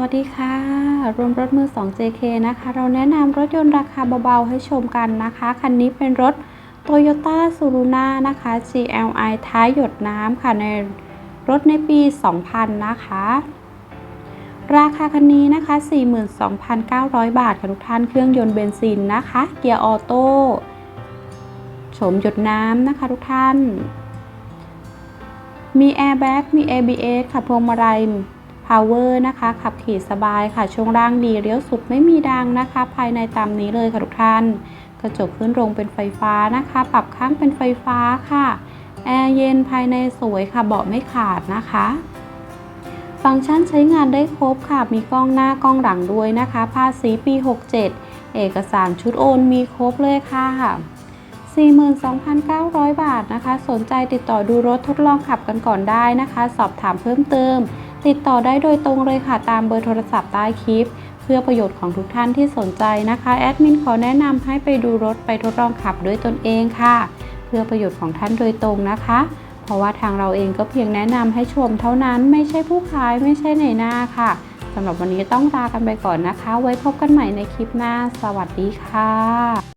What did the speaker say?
วัสดีค่ะ รวมรถมือ 2 JK นะคะ เราแนะนำรถยนต์ราคาเบาๆ ให้ชมกันนะคะ คันนี้เป็นรถ Toyota s u r u n a นะคะ GLI ท้ายหยดน้ำค่ะ ในรถในปี 2000 นะคะ ราคาคันนี้นะคะ 42,900 บาทค่ะทุกท่าน เครื่องยนต์เบนซินนะคะ เกียร์ออโต้โฉมหยดน้ำนะคะทุกท่าน มีแอร์แบ็กมี ABS ค่ะพวงมาลัย Power นะคะ ขับขี่สบายค่ะ ช่วงล่างดีเลี้ยวสุดไม่มีดังนะคะ ภายในตามนี้เลยค่ะทุกท่าน กระจกขึ้นลงเป็นไฟฟ้านะคะ ปรับข้างเป็นไฟฟ้าค่ะแอร์เย็นภายในสวยค่ะเบาะไม่ขาดนะคะ ฟังก์ชันใช้งานได้ครบค่ะ มีกล้องหน้ากล้องหลังด้วยนะคะ ภาษีปี 67 เอกสารชุดโอนมีครบเลยค่ะ 42,900 บาทนะคะ สนใจติดต่อดูรถทดลองขับกันก่อนได้นะคะ สอบถามเพิ่มเติม ติดต่อได้โดยตรงเลยค่ะตามเบอร์โทรศัพท์ใต้คลิป เพื่อประโยชน์ของทุกท่านที่สนใจนะคะแอดมินขอแนะนำให้ไปดูรถไปทดลองขับด้วยตนเองค่ะ เพื่อประโยชน์ของท่านโดยตรงนะคะ เพราะว่าทางเราเองก็เพียงแนะนำให้ชมเท่านั้นไม่ใช่ผู้ขายไม่ใช่ในหน้าค่ะสำหรับวันนี้ต้องลากันไปก่อนนะคะ ไว้พบกันใหม่ในคลิปหน้า สวัสดีค่ะ